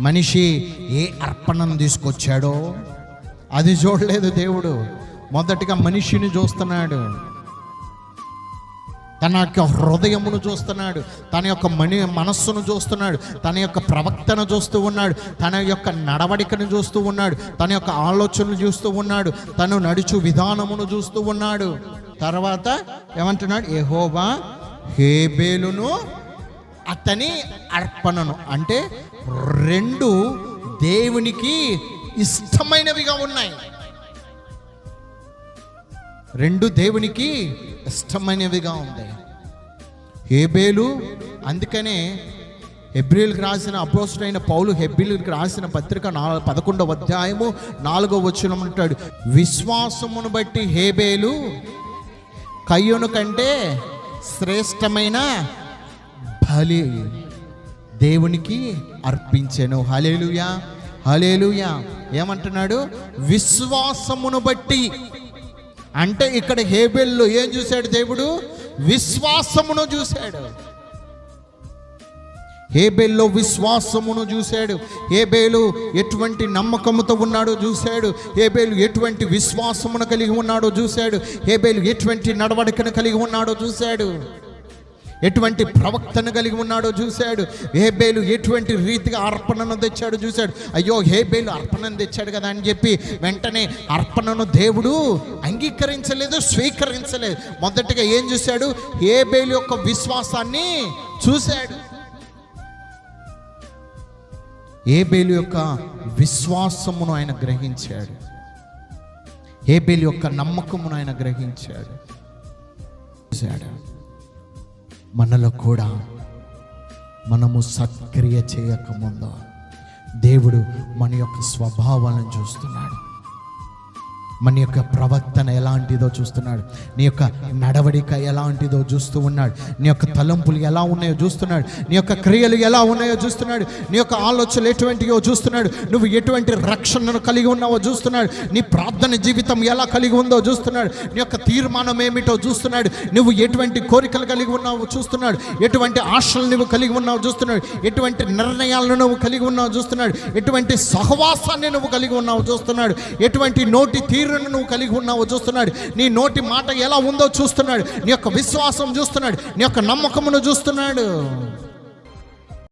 మనిషి ఏ అర్పణను తీసుకొచ్చాడో అది చూడలేదు దేవుడు. మొదటిగా మనిషిని చూస్తున్నాడు. తన యొక్క హృదయమును చూస్తున్నాడు. తన యొక్క మని మనస్సును చూస్తున్నాడు. తన యొక్క ప్రవక్తను చూస్తూ ఉన్నాడు. తన యొక్క నడవడికను చూస్తూ ఉన్నాడు. తన యొక్క ఆలోచనలు చూస్తూ ఉన్నాడు. తను నడుచు విధానమును చూస్తూ ఉన్నాడు. తర్వాత ఏమంటున్నాడు? ఏహోబా హేబేలును అతని అర్పణను. అంటే రెండు దేవునికి ఇష్టమైనవిగా ఉన్నాయి. రెండు దేవునికి ఇష్టమైనవిగా ఉంది. హేబేలు అందుకనే హెబ్రిల్కి రాసిన అపోస్టైన పౌలు హెబ్రిల్కి రాసిన పత్రిక నాలుగు పదకొండవ అధ్యాయము నాలుగో వచనం అంటాడు. విశ్వాసమును బట్టి హేబేలు కయ్యోను కంటే శ్రేష్టమైన హలే దేవునికి అర్పించాను. హలేలుయా హలేలుయా ఏమంటున్నాడు? విశ్వాసమును బట్టి. అంటే ఇక్కడ హేబెల్లో ఏం చూశాడు దేవుడు? విశ్వాసమును చూశాడు. హేబేల్లో విశ్వాసమును చూశాడు. హేబేలు ఎటువంటి నమ్మకముతో ఉన్నాడో చూశాడు. హేబేలు ఎటువంటి విశ్వాసమును కలిగి ఉన్నాడో చూశాడు. హేబేలు ఎటువంటి నడవడికను కలిగి ఉన్నాడో చూశాడు. ఎటువంటి ప్రవక్తను కలిగి ఉన్నాడో చూశాడు. హేబేలు ఎటువంటి రీతిగా అర్పణను తెచ్చాడో చూశాడు. అయ్యో హేబేలు అర్పణను తెచ్చాడు కదా అని చెప్పి వెంటనే అర్పణను దేవుడు అంగీకరించలేదు స్వీకరించలేదు. మొదటిగా ఏం చూశాడు? హేబేలు యొక్క విశ్వాసాన్ని చూశాడు. ఏబేలు యొక్క విశ్వాసమును ఆయన గ్రహించాడు. ఏబేలు యొక్క నమ్మకమును ఆయన గ్రహించాడు. చూశాడు. మనలో కూడా మనము సత్క్రియ చేయకముందు దేవుడు మన యొక్క స్వభావాలను చూస్తున్నాడు. మన యొక్క ప్రవర్తన ఎలాంటిదో చూస్తున్నాడు. నీ యొక్క నడవడిక ఎలాంటిదో చూస్తూ ఉన్నాడు. నీ యొక్క తలంపులు ఎలా ఉన్నాయో చూస్తున్నాడు. నీ యొక్క క్రియలు ఎలా ఉన్నాయో చూస్తున్నాడు. నీ యొక్క ఆలోచనలు ఎటువంటివో చూస్తున్నాడు. నువ్వు ఎటువంటి రక్షణను కలిగి ఉన్నావో చూస్తున్నాడు. నీ ప్రార్థన జీవితం ఎలా కలిగి ఉందో చూస్తున్నాడు. నీ యొక్క తీర్మానం ఏమిటో చూస్తున్నాడు. నువ్వు ఎటువంటి కోరికలు కలిగి ఉన్నావో చూస్తున్నాడు. ఎటువంటి ఆశలు నువ్వు కలిగి ఉన్నావో చూస్తున్నాడు. ఎటువంటి నిర్ణయాలను నువ్వు కలిగి ఉన్నావో చూస్తున్నాడు. ఎటువంటి సహవాసాన్ని నువ్వు కలిగి ఉన్నావో చూస్తున్నాడు. ఎటువంటి నోటి తీరును నువ్వు కలిగి ఉన్నావో చూస్తున్నాడు. నీ నోటి మాట ఎలా ఉందో చూస్తున్నాడు. నీ యొక్క విశ్వాసం చూస్తున్నాడు. నీ యొక్క నమ్మకమును చూస్తున్నాడు.